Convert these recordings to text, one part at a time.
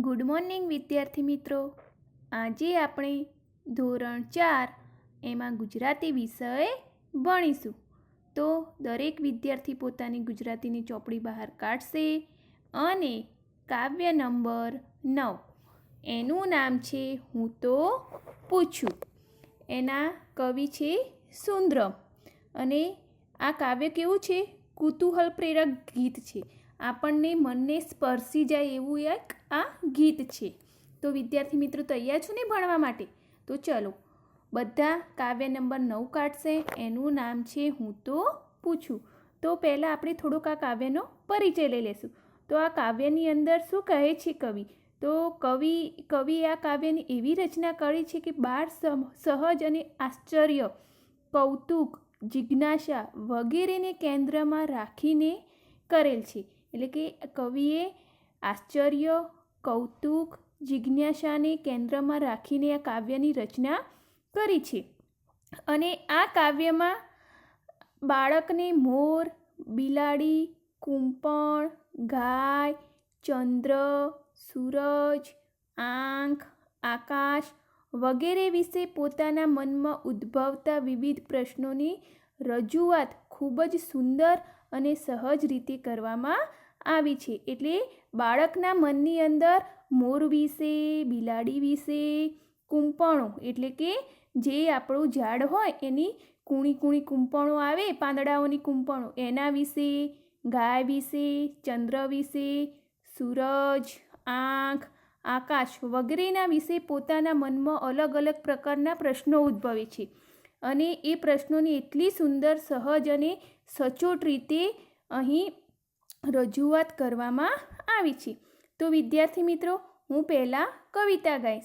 Good morning, વિદ્યાર્થી મિત્રો. આજે આપણે ધોરણ ચાર એમાં ગુજરાતી વિષય ભણીશું. તો દરેક વિદ્યાર્થી પોતાની ગુજરાતીની ચોપડી બહાર કાઢશે અને કાવ્ય નંબર નવ. એનું નામ છે, હું તો પૂછું. એના કવિ છે, સુંદરમ. અને આ કાવ્ય કેવું છે? કુતૂહલ પ્રેરક ગીત છે. આપણને મનને સ્પર્શી જાય એવું એક આ ગીત છે. તો વિદ્યાર્થી મિત્રો તૈયાર છો ને ભણવા માટે? તો ચલો, બધા કાવ્ય નંબર નવ કાઢશે, એનું નામ છે હું તો પૂછું. તો પહેલાં આપણે થોડોક આ કાવ્યનો પરિચય લઈ લેશું. તો આ કાવ્યની અંદર શું કહે છે કવિ? તો કવિ કવિએ આ કાવ્યની એવી રચના કરી છે કે બાળ સહજ અને આશ્ચર્ય, કૌતુક, જિજ્ઞાસા વગેરેને કેન્દ્રમાં રાખીને કરેલ છે. એટલે કે કવિએ આશ્ચર્ય, કૌતુક, જિજ્ઞાસાને કેન્દ્રમાં રાખીને આ કાવ્યની રચના કરી છે. અને આ કાવ્યમાં બાળકને મોર, બિલાડી, કૂંપણ, ગાય, ચંદ્ર, સૂરજ, આંખ, આકાશ વગેરે વિશે પોતાના મનમાં ઉદ્ભવતા વિવિધ પ્રશ્નોની રજૂઆત ખૂબ જ સુંદર અને સહજ રીતે કરવામાં આવી છે. એટલે બાળકના મનની અંદર મોર વિશે, બિલાડી વિશે, કૂંપણો એટલે કે જે આપણું ઝાડ હોય એની કૂણી કૂણી કૂંપણો આવે, પાંદડાઓની કૂંપણો, એના વિશે, ગાય વિશે, ચંદ્ર વિશે, સૂરજ, આંખ, આકાશ વગેરેના વિશે પોતાના મનમાં અલગ અલગ પ્રકારના પ્રશ્નો ઉદ્ભવે છે. અને એ પ્રશ્નોની એટલી સુંદર, સહજ અને સચોટ રીતે અહીં રજૂઆત કરવામાં આવી છે. તો વિદ્યાર્થી મિત્રો, હું પહેલાં કવિતા ગાઈશ.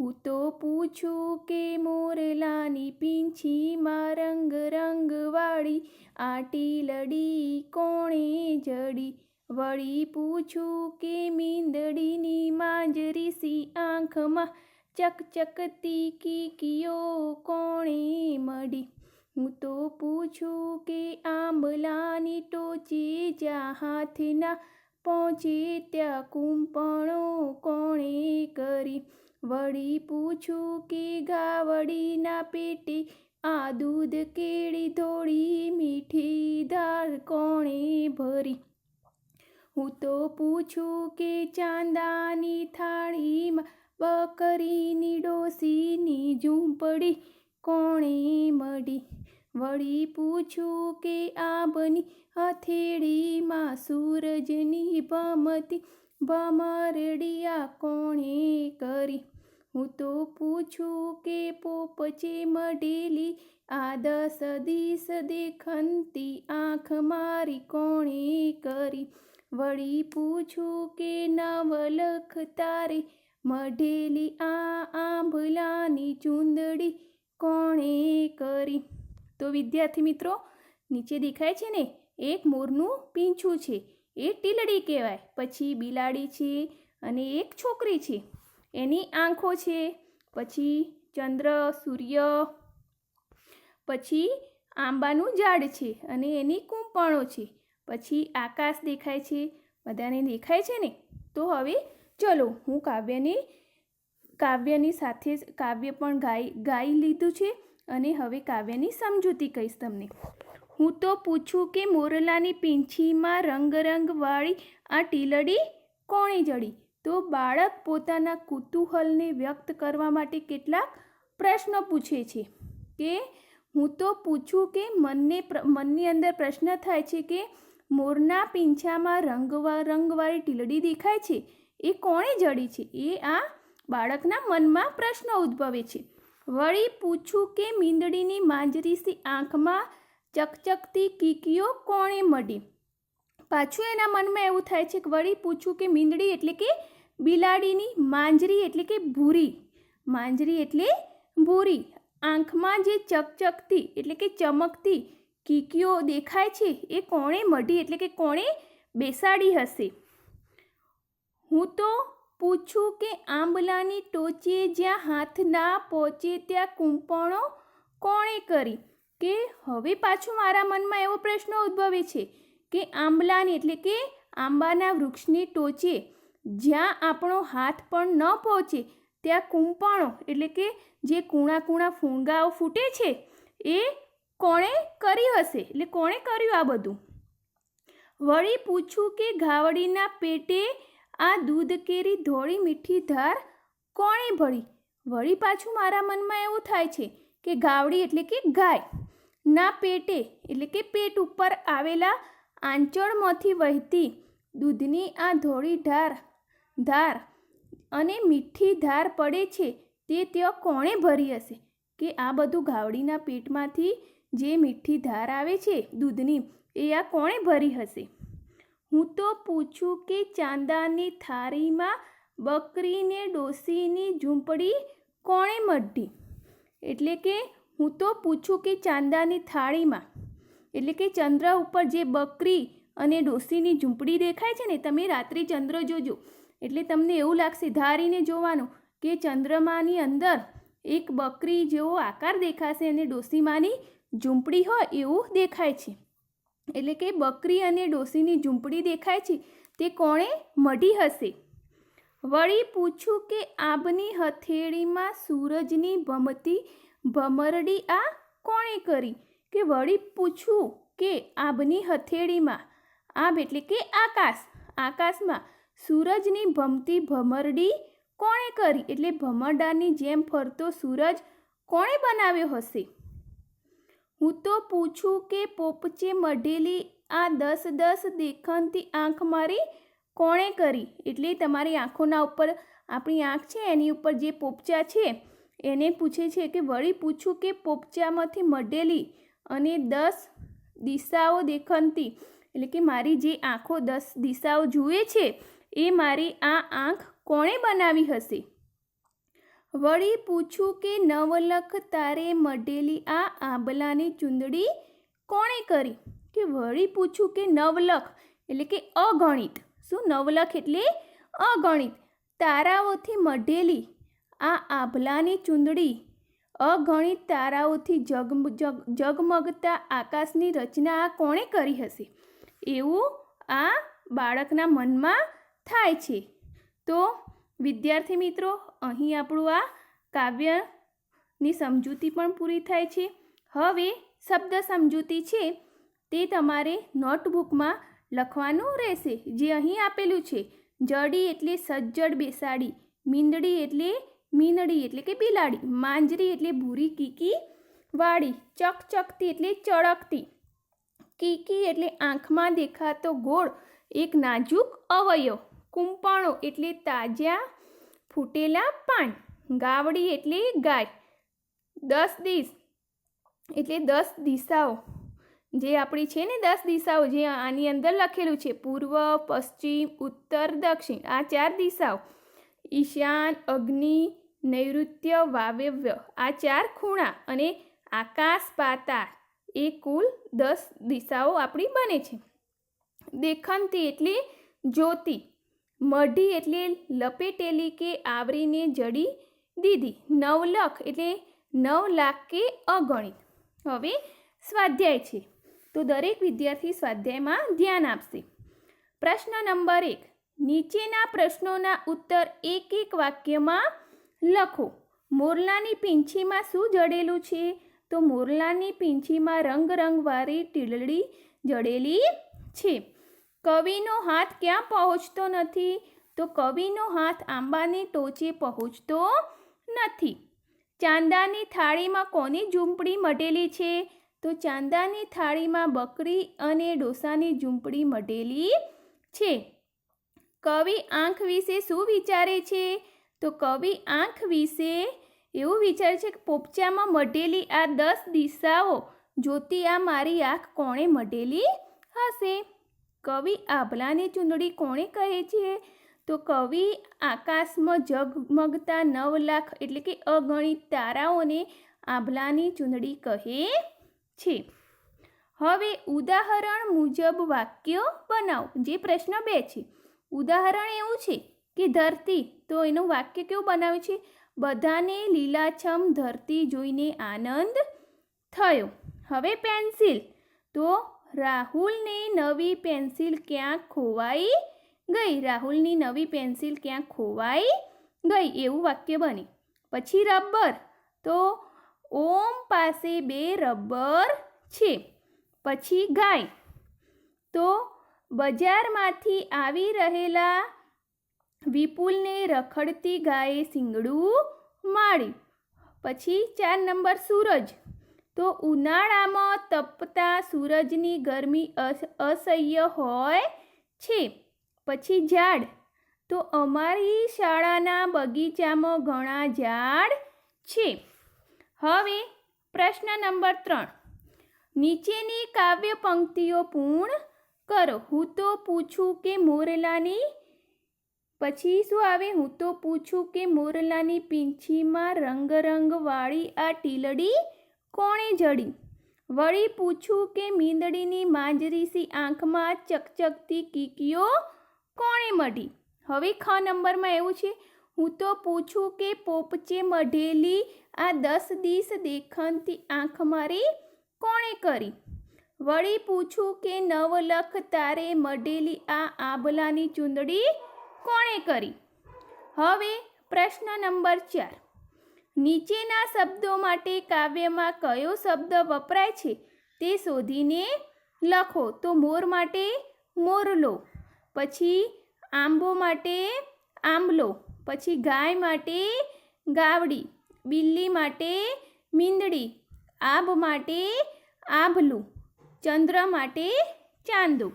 હું તો પૂછું કે મોરલાની પીંછીમાં રંગ રંગવાળી આટી લડી કોણે જડી? વળી પૂછું કે મીંદડીની માંજરી સી આંખમાં ચકચકતી કીકીઓ કોણે મળી? હું તો પૂછું કે આંબલાની ટોચી જ્યાં હાથના પહોંચે ત્યાં કૂંપણો કોણે કરી? વળી પૂછું કે ગાવડીના પેટે આ દૂધ કેળી ધોળી મીઠી દાળ કોણે ભરી? હું તો પૂછું કે ચાંદાની થાળીમાં બકરીની ડોસીની ઝૂંપડી કોણે મળી? વળી પૂછું કે આંબની હથેળીમાં સૂરજની ભમતી ભમરડિયા કોણે કરી? હું તો પૂછું કે પોપચે મઢેલી આ દસ દિસ દેખંતી આંખ મારી કોણે કરી? વળી પૂછું કે નવલખ તારે મઢેલી આ આંબલાની ચૂંદડી કોણે કરી? તો વિદ્યાર્થી મિત્રો, નીચે દેખાય છે ને, એક મોરનું પીંછું છે. એ ટીલડી કહેવાય. પછી બિલાડી છે અને એક છોકરી છે. એની આંખો છે. પછી ચંદ્ર, સૂર્ય, પછી આંબાનું ઝાડ છે અને એની કૂંપણો છે. પછી આકાશ દેખાય છે. બધાને દેખાય છે ને? તો હવે ચલો, હું કાવ્યને, કાવ્યની સાથે કાવ્ય પણ ગાઈ ગાઈ લીધું છે. અને હવે કાવ્યની સમજૂતી કહીશ તમને. હું તો પૂછું કે મોરલાની પીંછીમાં રંગ રંગવાળી આ ટીલડી કોણે જડી? તો બાળક પોતાના કુતૂહલને વ્યક્ત કરવા માટે કેટલાક પ્રશ્નો પૂછે છે કે હું તો પૂછું કે મનને મનની અંદર પ્રશ્ન થાય છે કે મોરના પીંછામાં રંગવા, રંગવાળી ટીલડી દેખાય છે? એ કોણે જડી છે? એ આ બાળકના મનમાં પ્રશ્ન ઉદ્ભવે છે. વળી પૂછું કે મીંદડીની માંજરીથી આંખમાં ચકચકતી કીકીઓ કોણે મળી? પાછું એના મનમાં એવું થાય છે કે વળી પૂછું કે મીંદડી એટલે કે બિલાડીની માંજરી એટલે કે ભૂરી. માંજરી એટલે ભૂરી. આંખમાં જે ચકચકતી એટલે કે ચમકતી કીકીઓ દેખાય છે એ કોણે મઢી એટલે કે કોણે બેસાડી હશે? હું તો પૂછું કે આંબલાની ટોચે જ્યાં હાથ ના પહોંચે ત્યાં કૂંપણો કોણે કરી? કે હવે પાછું મારા મનમાં એવો પ્રશ્ન ઉદ્ભવે છે કે આંબલાની, એટલે કે આંબાના વૃક્ષની ટોચે જ્યાં આપણો હાથ પણ ન પહોંચે, ત્યાં કૂંપણો, એટલે કે જે કૂણા કૂણા ફૂંગાઓ ફૂટે છે, એ કોણે કરી હશે? એટલે કોણે કર્યું આ બધું? વળી પૂછું કે ઘાવડીના પેટે આ દૂધ કેરી ધોળી મીઠી ધાર કોણે ભળી? વળી પાછું મારા મનમાં એવું થાય છે કે ગાવડી એટલે કે ગાય. ના પેટે એટલે કે પેટ ઉપર આવેલા આંચળમાંથી વહેતી દૂધની આ ધોળી ધાર ધાર અને મીઠી ધાર પડે છે તે ત્યાં કોણે ભરી હશે? કે આ બધું ગાવડીના પેટમાંથી જે મીઠી ધાર આવે છે દૂધની, એ આ કોણે ભરી હશે? હું તો પૂછું કે ચાંદાની થાળીમાં બકરીને ડોસીની ઝૂંપડી કોણે મઢી? એટલે કે હું તો પૂછું કે ચાંદાની થાળીમાં. એટલે કે ચંદ્ર ઉપર જે બકરી અને ડોસીની ઝૂંપડી દેખાય છે ને, તમે રાત્રિ ચંદ્ર જોજો. એટલે તમને એવું લાગશે, ધારીને જોવાનું કે ચંદ્રમાની અંદર એક બકરી જેવો આકાર દેખાશે અને ડોસીમાની ઝૂંપડી હોય એવું દેખાય છે. એટલે કે બકરી અને ડોસીની ઝૂંપડી દેખાય છે, તે કોણે મઢી હશે? વળી પૂછું કે આબની હથેળીમાં સૂરજની ભમતી ભમરડી આ કોણે કરી? કે વળી પૂછું કે આબની હથેળીમાં આબ એટલે કે આકાશ, આકાશમાં સૂરજની ભમતી ભમરડી કોણે કરી? એટલે ભમરડાની જેમ ફરતો સૂરજ કોણે બનાવ્યો હશે? હું તો પૂછું કે પોપચે મઢેલી આ દસ દસ દેખનતી આંખ મારી કોણે કરી? એટલે તમારી આંખોના ઉપર, આપણી આંખ છે, એની ઉપર જે પોપચા છે, એને પૂછે છે કે વળી પૂછું કે પોપચામાંથી મઢેલી અને દસ દિશાઓ દેખનતી એટલે કે મારી જે આંખો દસ દિશાઓ જુએ છે, એ મારી આ આંખ કોણે બનાવી હશે? વળી પૂછું કે નવલખ તારે મઢેલી આ આંબલાની ચૂંદડી કોણે કરી? કે વળી પૂછું કે નવલખ, એટલે કે અગણિત. શું નવલખ એટલે અગણિત? તારાઓથી મઢેલી આ આભલાની ચૂંદડી. અગણિત તારાઓથી જગમ જગ, જગમગતા આકાશની રચના આ કોણે કરી હશે? એવું આ બાળકના મનમાં થાય છે. તો વિદ્યાર્થી મિત્રો, અહીં આપણું આ કાવ્યની સમજૂતી પણ પૂરી થાય છે. હવે શબ્દ સમજૂતી છે તે તમારે નોટબુકમાં લખવાનું રહેશે, જે અહીં આપેલું છે. જડી એટલે સજ્જડ બેસાડી, મીંદડી એટલે મીંદડી એટલે કે બિલાડી, માંજરી એટલે ભૂરી કીકી વાળી, ચકચકતી એટલે ચળકતી, કીકી એટલે આંખમાં દેખાતો ગોળ, એક નાજુક અવયવ, કુંપણો એટલે તાજા ફૂટેલા પાન. ગાવડી એટલે ગાય. દસ દિશ એટલે દસ દિશાઓ. જે આપણી છે ને દસ દિશાઓ, જે આની અંદર લખેલું છે. પૂર્વ, પશ્ચિમ, ઉત્તર, દક્ષિણ. આ ચાર દિશાઓ. ઈશાન, અગ્નિ, નૈઋત્ય, વાવેવ્ય. આ ચાર ખૂણા અને આકાશ, પાતાળ. એ કુલ દસ દિશાઓ આપણી બને છે. દેખંતી એટલે જ્યોતિ. મઢી એટલે લપેટેલી કે આવરીને જડી દીધી. નવલખ એટલે નવ લાખ કે અગણિત. હવે સ્વાધ્યાય છે. તો દરેક વિદ્યાર્થી સ્વાધ્યાયમાં ધ્યાન આપશે. પ્રશ્ન નંબર એક. નીચેના પ્રશ્નોના ઉત્તર એક એક વાક્યમાં લખો. મોરલાની પીંછીમાં શું જડેલું છે? તો મોરલાની પીંછીમાં રંગ રંગવાળી ટીલડી જડેલી છે. કવિનો હાથ ક્યાં પહોંચતો નથી? તો કવિનો હાથ આંબાની ટોચે પહોંચતો નથી. ચાંદાની થાળીમાં કોની ઝૂંપડી મઢેલી છે? તો ચાંદાની થાળીમાં બકરી અને ડોસાની ઝૂંપડી મઢેલી છે. કવિ આંખ વિશે શું વિચારે છે? તો કવિ આંખ વિશે એવું વિચારે છે કે પોપચામાં મઢેલી આ દસ દિશાઓ, જોતી આ મારી આંખ કોણે મઢેલી હશે? કવિ આભલાની ચૂંદડી કોણે કહે છે? તો કવિ, આકાશમાં ઝગમગતા નવ લાખ એટલે કે અગણિત તારાઓને આભલાની ચૂંદડી કહે છે. હવે ઉદાહરણ મુજબ વાક્ય બનાવો, જે પ્રશ્ન બે છે. ઉદાહરણ એવું છે કે ધરતી, તો એનું વાક્ય કેવું બનાવ્યું છે? બધાને લીલાછમ ધરતી જોઈને આનંદ થયો. હવે પેન્સિલ, તો રાહુલને નવી પેન્સિલ ક્યાં ખોવાઈ ગઈ? રાહુલની નવી પેન્સિલ ક્યાં ખોવાઈ ગઈ? એવું વાક્ય બને. પછી રબર. તો ઓમ પાસે બે રબર છે. પછી ગાય. તો બજારમાંથી આવી રહેલા વિપુલને રખડતી ગાયે સિંગડું માળ્યું પછી ચાર નંબર સૂરજ. તો ઉનાળામાં તપતા સૂરજની ગરમી અસ- અસહ્ય હોય છે. પછી ઝાડ. તો અમારી શાળાના બગીચામાં ઘણા ઝાડ છે. હવે પ્રશ્ન નંબર ત્રણ. નીચેની કાવ્ય પંક્તિઓ પૂર્ણ કરો. હું તો પૂછું કે મોરલાની પછી શું આવે? હું તો પૂછું કે મોરલાની પીંછીમાં રંગરંગવાળી આ ટીલડી કોણે જડી? વળી પૂછું કે મીંદડીની માંજરીસી આંખમાં ચકચકતી કીકીઓ કોણે મઢી? હવે ખ નંબરમાં એવું છે. હું તો પૂછું કે પોપચે મઢેલી આ દસ દિવસ દેખનતી આંખ મારી કોણે કરી? વળી પૂછું કે નવલખ તારે મઢેલી આ આબલાની ચૂંદડી કોણે કરી? હવે પ્રશ્ન નંબર ચાર. નીચેના શબ્દો માટે કાવ્યમાં કયો શબ્દ વપરાય છે તે શોધીને લખો. તો મોર માટે મોરલો પછી આંબો માટે આંબલો પછી ગાય માટે ગાવડી, બિલ્લી માટે મીંદડી આભ માટે આભલું, ચંદ્ર માટે ચાંદો.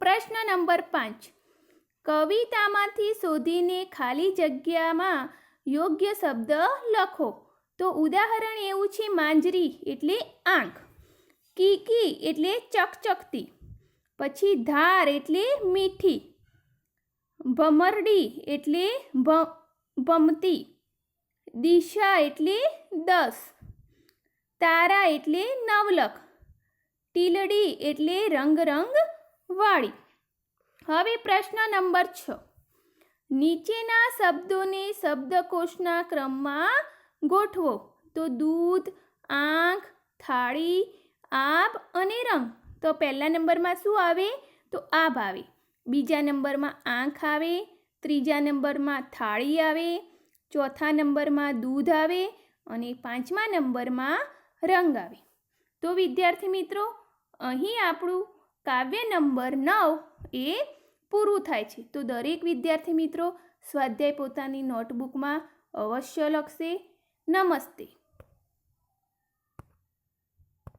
પ્રશ્ન નંબર પાંચ. કવિતામાંથી શોધીને ખાલી જગ્યામાં યોગ્ય શબ્દ લખો. તો ઉદાહરણ એવું છે, માંજરી એટલે આંખ, કીકી એટલે ચકચકતી, પછી ધાર એટલે મીઠી, ભમરડી એટલે ભમતી, દિશા એટલે દસ, તારા એટલે નવલખ, ટીલડી એટલે રંગ રંગ વાળી. હવે પ્રશ્ન નંબર છ. નીચેના શબ્દોને શબ્દકોશના ક્રમમાં ગોઠવો. તો દૂધ, આંખ, થાળી આબ અને રંગ. તો પહેલા નંબરમાં શું આવે? તો આબ આવે. બીજા નંબરમાં આંખ આવે. ત્રીજા નંબરમાં થાળી આવે. ચોથા નંબરમાં દૂધ આવે અને પાંચમા નંબરમાં રંગ આવે. તો વિદ્યાર્થી મિત્રો, અહીં આપણું કાવ્ય નંબર નવ એ પૂરું થાય છે. તો દરેક વિદ્યાર્થી મિત્રો સ્વાધ્યાય પોતાની નોટબુકમાં અવશ્ય લખશે. નમસ્તે.